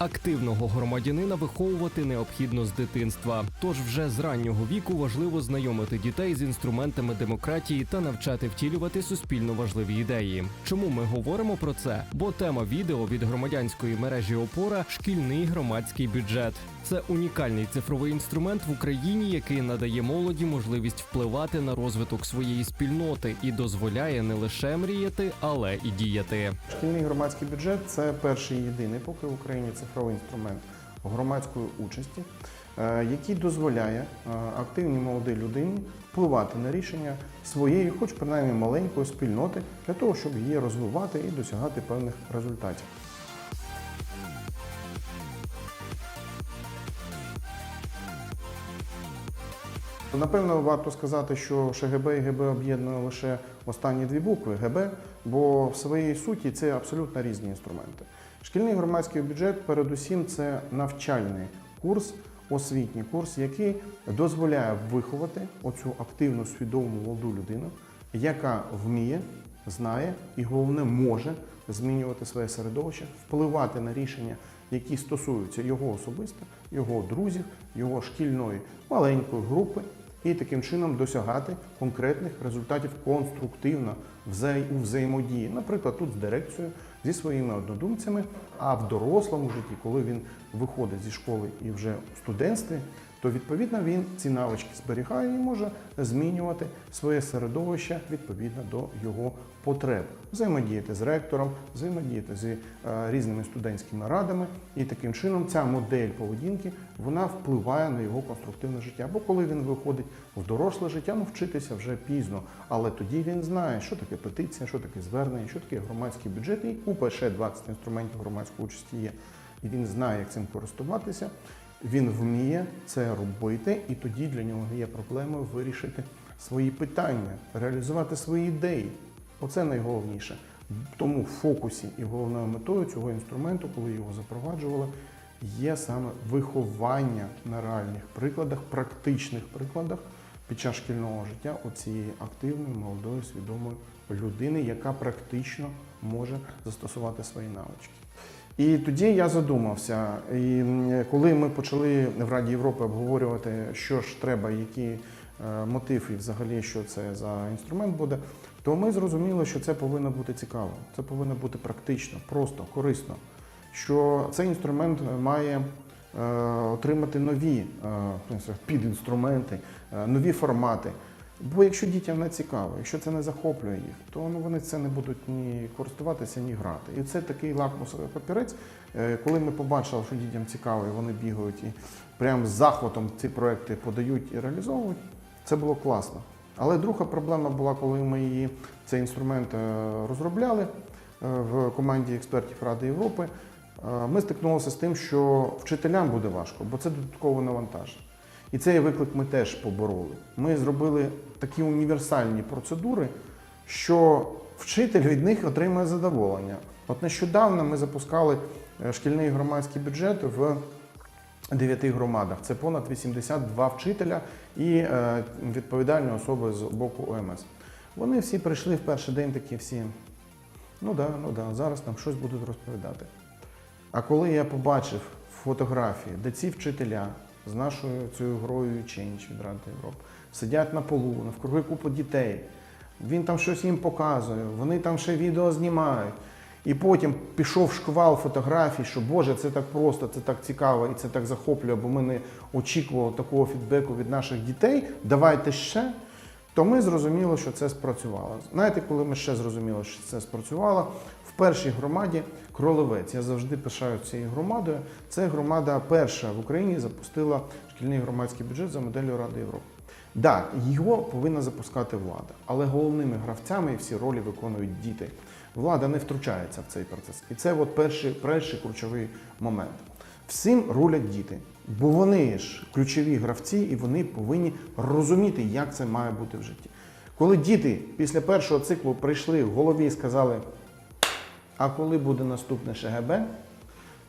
Активного громадянина виховувати необхідно з дитинства. Тож вже з раннього віку важливо знайомити дітей з інструментами демократії та навчати втілювати суспільно важливі ідеї. Чому ми говоримо про це? Бо тема відео від громадянської мережі Опора шкільний громадський бюджет. Це унікальний цифровий інструмент в Україні, який надає молоді можливість впливати на розвиток своєї спільноти і дозволяє не лише мріяти, але і діяти. Шкільний громадський бюджет це перший єдиний поки в Україні цифровий інструмент громадської участі, е, який дозволяє е, активній молодій людині впливати на рішення своєї, хоч принаймні маленької спільноти, для того, щоб її розвивати і досягати певних результатів. Напевно, варто сказати, що ШГБ і ГБ об'єднує лише останні дві букви ГБ, бо в своїй суті це абсолютно різні інструменти. Шкільний громадський бюджет, передусім, це навчальний курс, освітній курс, який дозволяє виховати оцю активну, свідому молоду людину, яка вміє, знає і головне може змінювати своє середовище, впливати на рішення, які стосуються його особисто, його друзів, його шкільної маленької групи, і таким чином досягати конкретних результатів конструктивно у взаємодії, наприклад, тут з дирекцією, зі своїми однодумцями, а в дорослому житті, коли він виходить зі школи і вже в студентстві, то відповідно він ці навички зберігає і може змінювати своє середовище відповідно до його потреб, взаємодіяти з ректором, взаємодіяти з е, різними студентськими радами, і таким чином ця модель поведінки вона впливає на його конструктивне життя. Бо коли він виходить в доросле життя, ну вчитися вже пізно, але тоді він знає, що таке петиція, що таке звернення, що таке громадський бюджет, і купа ще 20 інструментів громадської участі є. І він знає, як цим користуватися. Він вміє це робити, і тоді для нього є проблеми вирішити свої питання, реалізувати свої ідеї. Оце найголовніше. Тому в фокусі і головною метою цього інструменту, коли його запроваджували, є саме виховання на реальних прикладах, практичних прикладах під час шкільного життя оцієї активної, молодої, свідомої людини, яка практично може застосувати свої навички. І тоді я задумався. І коли ми почали в Раді Європи обговорювати, що ж треба, які е, мотив і взагалі що це за інструмент буде, то ми зрозуміли, що це повинно бути цікаво, це повинно бути практично, просто, корисно. Що цей інструмент має е, отримати нові е, підінструменти, нові формати. Бо якщо дітям не цікаво, якщо це не захоплює їх, то ну, вони це не будуть ні користуватися, ні грати. І це такий лакмусовий папірець. Е, Коли ми побачили, що дітям цікаво, і вони бігають і прямо з захватом ці проекти подають і реалізовують, це було класно. Але друга проблема була, коли ми її, цей інструмент е, розробляли е, в команді експертів Ради Європи. Ми стикнулися з тим, що вчителям буде важко, бо це додаткове навантаження. І цей виклик ми теж побороли. Ми зробили такі універсальні процедури, що вчитель від них отримує задоволення. От нещодавно ми запускали е, шкільний громадський бюджет в дев'яти громадах. Це понад 82 вчителя і е, відповідальні особи з боку ОМС. Вони всі прийшли в перший день такі всі. Ну да, ну да, зараз нам щось будуть розповідати. А коли я побачив фотографії, де ці вчителя з нашою цією грою Change від Ради Європи сидять на полу, навкруги купу дітей, він там щось їм показує, вони там ще відео знімають. І потім пішов шквал фотографій, що Боже, це так просто, це так цікаво і це так захоплює, бо ми не очікували такого фідбеку від наших дітей. Давайте ще. То ми зрозуміли, що це спрацювало. Знаєте, коли ми ще зрозуміли, що це спрацювало, першій громаді Кролевець. Я завжди пишаю цією громадою. Це громада перша в Україні запустила шкільний громадський бюджет за моделлю Ради Європи. Так, його повинна запускати влада, але головними гравцями всі ролі виконують діти. Влада не втручається в цей процес. І це от перший, перший ключовий момент. Всім рулять діти, бо вони ж ключові гравці, і вони повинні розуміти, як це має бути в житті. Коли діти після першого циклу прийшли в голові і сказали, а коли буде наступне ШГБ,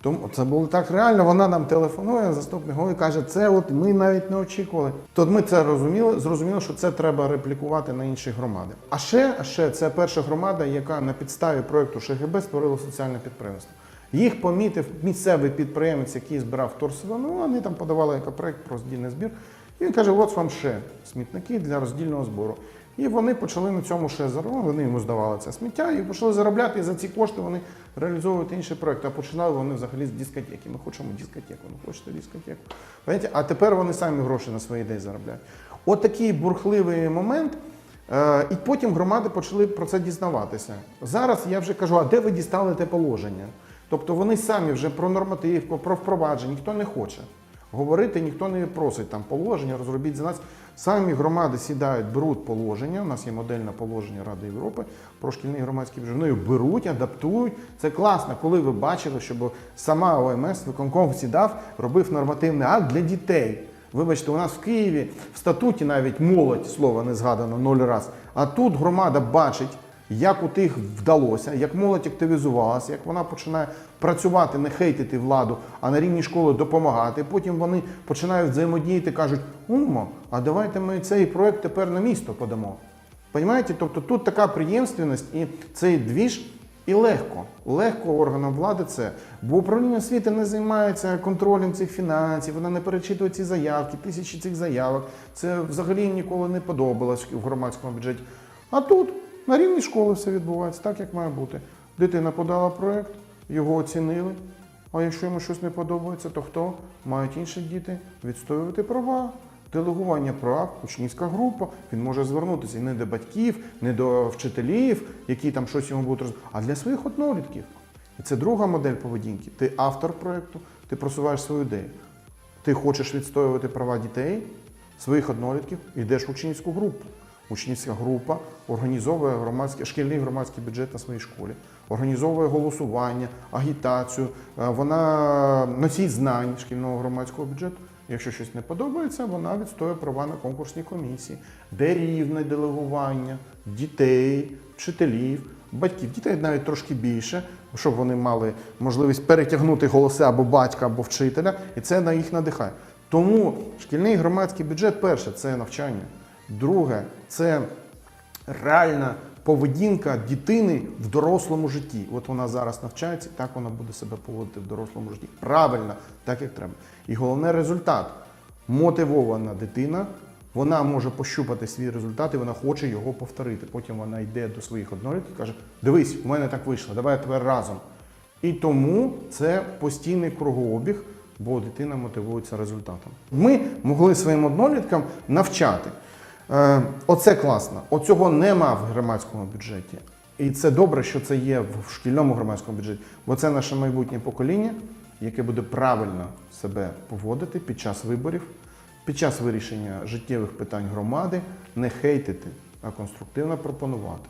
тому це було так реально. Вона нам телефонує, заступник голови каже, це от ми навіть не очікували. То ми це розуміли, зрозуміли, що це треба реплікувати на інші громади. А ще, ще це перша громада, яка на підставі проекту ШГБ створила соціальне підприємство. Їх помітив місцевий підприємець, який збирав торсово, ну вони там подавали як проект про роздільний збір. І він каже: от вам ще смітники для роздільного збору. І вони почали на цьому ще заробляти. Вони йому здавали це сміття і почали заробляти. І за ці кошти вони реалізовують інші проекти. А починали вони взагалі з дискотеки. Ми хочемо дискотеку, ми хочете дискотеку. Понимаєте? А тепер вони самі гроші на свої ідеї заробляють. От такий бурхливий момент. Е, І потім громади почали про це дізнаватися. Зараз я вже кажу, а де ви дістали те положення? Тобто вони самі вже про нормативку, про впровадження ніхто не хоче. Говорити ніхто не просить там положення, розробіть за нас. Самі громади сідають, беруть положення. У нас є модельне положення Ради Європи про шкільний громадський бюджет. Його беруть, адаптують. Це класно, коли ви бачили, щоб сама ОМС виконком сідав, робив нормативний акт для дітей. Вибачте, у нас в Києві в статуті навіть молодь слова не згадано ноль раз. А тут громада бачить, як у тих вдалося, як молодь активізувалася, як вона починає працювати, не хейтити владу, а на рівні школи допомагати. Потім вони починають взаємодіяти, кажуть: умо, а давайте ми цей проект тепер на місто подамо. Понимаєте? Тобто тут така приємственність і цей двіж. І легко, легко органам влади це, бо управління освіти не займається контролем цих фінансів, вона не перечитує ці заявки, тисячі цих заявок. Це взагалі ніколи не подобалось в громадському бюджеті. А тут на рівні школи все відбувається так, як має бути. Дитина подала проект, його оцінили. А якщо йому щось не подобається, то хто? Мають інші діти відстоювати права. Делегування прав, учнівська група, він може звернутися і не до батьків, не до вчителів, які там щось йому будуть роз... а для своїх однолітків. І це друга модель поведінки. Ти автор проєкту, ти просуваєш свою ідею. Ти хочеш відстоювати права дітей, своїх однолітків, йдеш в учнівську групу. Учнівська група організовує громадський, шкільний громадський бюджет на своїй школі, організовує голосування, агітацію, е, вона носій знань шкільного громадського бюджету. Якщо щось не подобається, вона відстоює права на конкурсній комісії, де рівне делегування дітей, вчителів, батьків, дітей навіть трошки більше, щоб вони мали можливість перетягнути голоси або батька, або вчителя, і це на їх надихає. Тому шкільний громадський бюджет, перше, це навчання. Друге, це реальна поведінка дитини в дорослому житті. От вона зараз навчається, так вона буде себе поводити в дорослому житті. Правильно, так як треба. І головне результат. Мотивована дитина, вона може пощупати свій результат і вона хоче його повторити. Потім вона йде до своїх однолітків і каже: Дивись, в мене так вийшло, давай тепер разом. І тому це постійний кругообіг, бо дитина мотивується результатом. Ми могли своїм одноліткам навчати. Е, Оце класно. Оцього нема в громадському бюджеті. І це добре, що це є в шкільному громадському бюджеті, бо це наше майбутнє покоління, яке буде правильно себе поводити під час виборів, під час вирішення життєвих питань громади, не хейтити, а конструктивно пропонувати.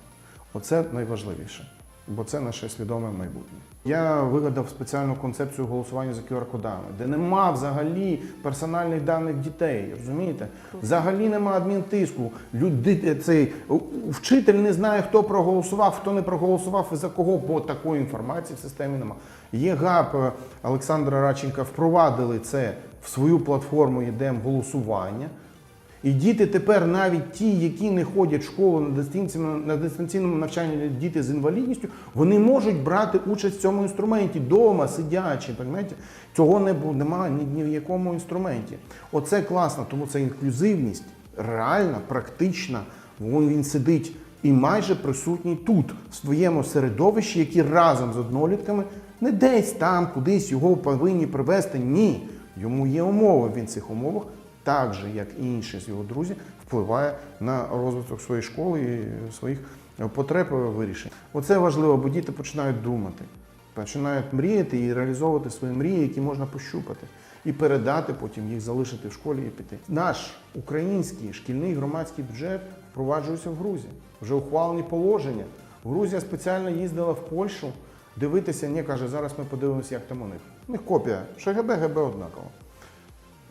Оце найважливіше, бо це наше свідоме майбутнє. Я вигадав спеціальну концепцію голосування за QR-кодами, де нема взагалі персональних даних дітей. Розумієте? Взагалі нема адмінтиску. Люди, цей вчитель не знає, хто проголосував, хто не проголосував і за кого, бо такої інформації в системі нема. Є ГАП е, Олександра Радченка впровадили це в свою платформу єдем голосування. І діти тепер навіть ті, які не ходять в школу на дистанційному, на дистанційному навчанні, діти з інвалідністю, вони можуть брати участь в цьому інструменті вдома, сидячи. Понимаєте? Цього не немає ні в якому інструменті. Оце класно, тому це інклюзивність реальна, практична. Вон він сидить і майже присутній тут, в своєму середовищі, які разом з однолітками не десь там, кудись його повинні привезти. Ні. Йому є умови. Він в цих умовах так же, як і інші з його друзів, впливає на розвиток своєї школи і своїх потреб і вирішень. Оце важливо, бо діти починають думати, починають мріяти і реалізовувати свої мрії, які можна пощупати, і передати потім їх залишити в школі і піти. Наш український шкільний громадський бюджет впроваджується в Грузії. Вже ухвалені положення. Грузія спеціально їздила в Польщу дивитися, ні, каже, зараз ми подивимося, як там у них. У них копія ШГБ, ГБ однаково.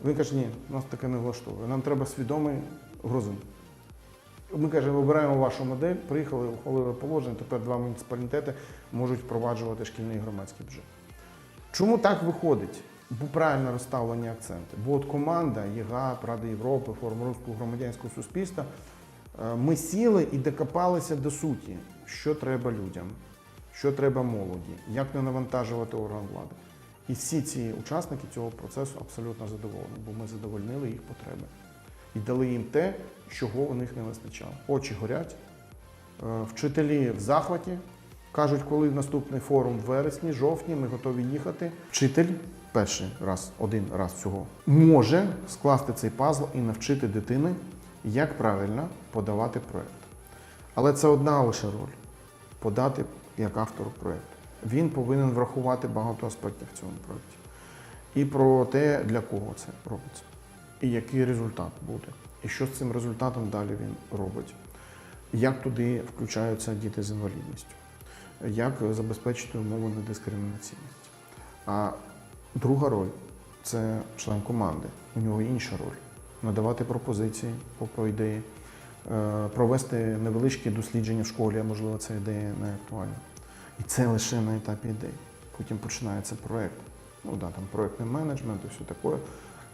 Він каже, ні, нас таке не влаштовує. Нам треба свідомий грузин. Ми каже, вибираємо вашу модель, приїхали, ухвалили положення, тепер два муніципалітети можуть впроваджувати шкільний громадський бюджет. Чому так виходить? Бо правильно розставлені акценти. Бо от команда ЄГАП, Ради Європи, Форум Руського громадянського суспільства, е, ми сіли і докопалися до суті, що треба людям, що треба молоді, як не навантажувати орган влади. І всі ці учасники цього процесу абсолютно задоволені, бо ми задовольнили їх потреби і дали їм те, чого у них не вистачало. Очі горять, е, вчителі в захваті. Кажуть, коли наступний форум в вересні, жовтні, ми готові їхати. Вчитель перший раз, один раз всього, може скласти цей пазл і навчити дитини, як правильно подавати проєкт. Але це одна лише роль подати як автору проєкту. Він повинен врахувати багато аспектів в цьому проєкті. І про те, для кого це робиться, і який результат буде, і що з цим результатом далі він робить, як туди включаються діти з інвалідністю, як забезпечити умови недискримінаційності. А друга роль це член команди. У нього інша роль надавати пропозиції по, ідеї, е, провести невеличкі дослідження в школі, а можливо, ця ідея не актуальна. І це лише на етапі ідей. Потім починається проєкт. Ну да, там проєктний менеджмент і все таке.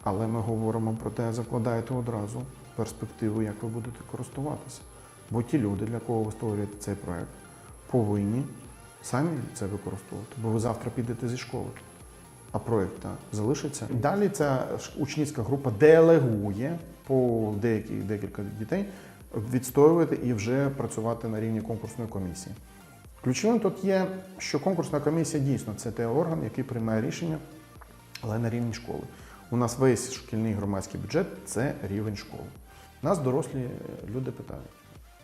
Але ми говоримо про те, закладаєте одразу перспективу, як ви будете користуватися. Бо ті люди, для кого ви створюєте цей проєкт, повинні самі це використовувати, бо ви завтра підете зі школи. А проєкт залишиться. Далі ця учнівська група делегує по деякі, декілька дітей відстоювати і вже працювати на рівні конкурсної комісії. Ключовим тут є, що конкурсна комісія дійсно це той орган, який приймає рішення, але на рівні школи. У нас весь шкільний громадський бюджет це рівень школи. Нас дорослі е, люди питають.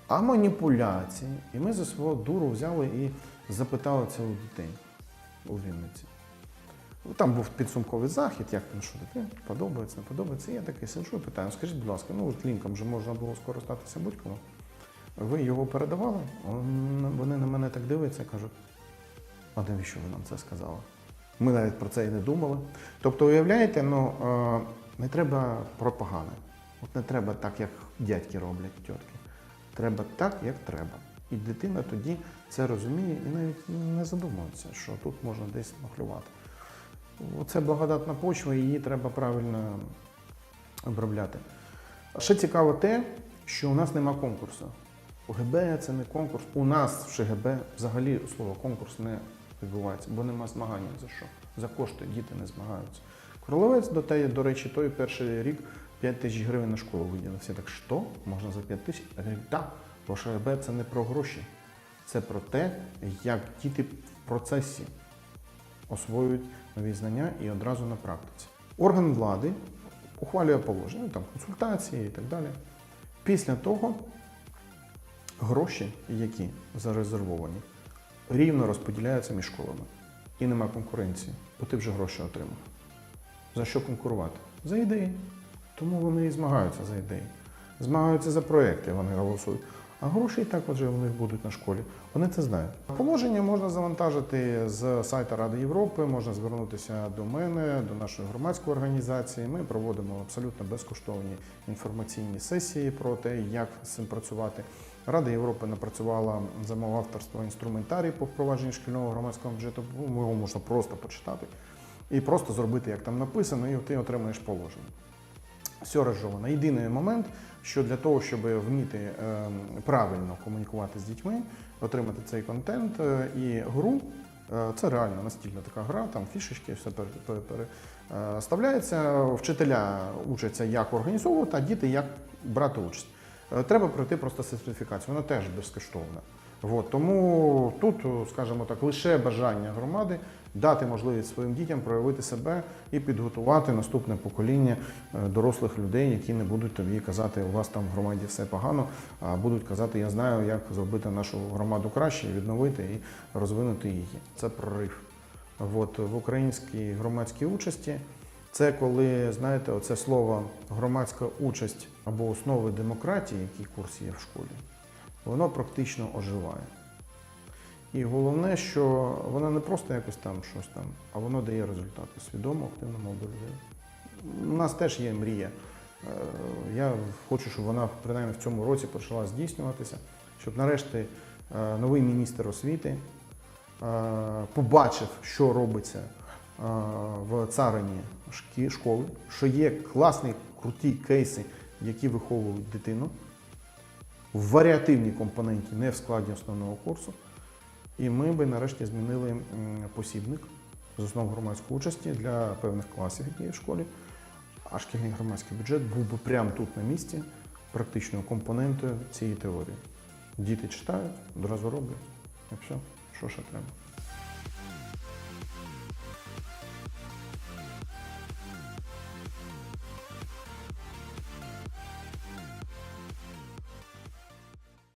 А маніпуляції? І ми за свого дуру взяли і запитали це у дітей у Вінниці. Там був підсумковий захід, як там що таке, подобається, не подобається. І я такий сиджу і питаю, «Ну, скажіть, будь ласка, ну от лінком же можна було скористатися будь-кому. Ви його передавали? Вони на мене так дивляться, кажуть, а навіщо ви нам це сказали? Ми навіть про це і не думали. Тобто, уявляєте, ну е, не треба пропагани. От не треба так, як дядьки роблять, тітки. Треба так, як треба. І дитина тоді це розуміє і навіть не задумується, що тут можна десь махлювати. Це благодатна почва, її треба правильно обробляти. Ще цікаво те, що у нас нема конкурсу. ОГБ це не конкурс. У нас в ШГБ взагалі слово конкурс не відбувається, бо нема змагання за що. За кошти діти не змагаються. Кроловець, до, те, до речі, той перший рік 5 тисяч гривень на школу виділив. Всі так, що? Можна за 5 тисяч? Я говорю, так, бо ШГБ це не про гроші. Це про те, як діти в процесі освоюють нові знання і одразу на практиці. Орган влади ухвалює положення, там консультації і так далі. Після того гроші, які зарезервовані, рівно розподіляються між школами. І нема конкуренції, бо ти вже гроші отримав. За що конкурувати? За ідеї. Тому вони і змагаються за ідеї. Змагаються за проекти, вони голосують. А гроші і так отже у них будуть на школі. Вони це знають. Положення можна завантажити з сайту Ради Європи, можна звернутися до мене, до нашої громадської організації. Ми проводимо абсолютно безкоштовні інформаційні сесії про те, як з цим працювати. Рада Європи напрацювала за мого авторства інструментарій по впровадженню шкільного громадського бюджету. Його можна просто почитати і просто зробити, як там написано, і ти отримаєш положення. Все розжовано. Єдиний момент, що для того, щоб вміти е, правильно комунікувати з дітьми, отримати цей контент е, і гру, е, це реально настільна така гра, там фішечки, все пере- пере- переставляється. Вчителя учаться, як організовувати, а діти як брати участь. Е, Треба пройти просто сертифікацію, вона теж безкоштовна. От, тому тут, скажімо так, лише бажання громади дати можливість своїм дітям проявити себе і підготувати наступне покоління е, дорослих людей, які не будуть тобі казати, у вас там в громаді все погано, а будуть казати, я знаю, як зробити нашу громаду краще, відновити і розвинути її. Це прорив. От, в українській громадській участі це коли, знаєте, оце слово громадська участь або основи демократії, який курс є в школі, воно практично оживає. І головне, що воно не просто якось там щось там, а воно дає результати свідомо, активно мобілізує. У нас теж є мрія. Е, Я хочу, щоб вона принаймні в цьому році почала здійснюватися, щоб нарешті е, новий міністр освіти е, побачив, що робиться в царині школи, що є класні, круті кейси, які виховують дитину в варіативній компоненті, не в складі основного курсу. І ми би нарешті змінили посібник з основ громадської участі для певних класів, які є в школі. А шкільний громадський бюджет був би прямо тут на місці практичною компонентою цієї теорії. Діти читають, одразу роблять. І все, що ще треба.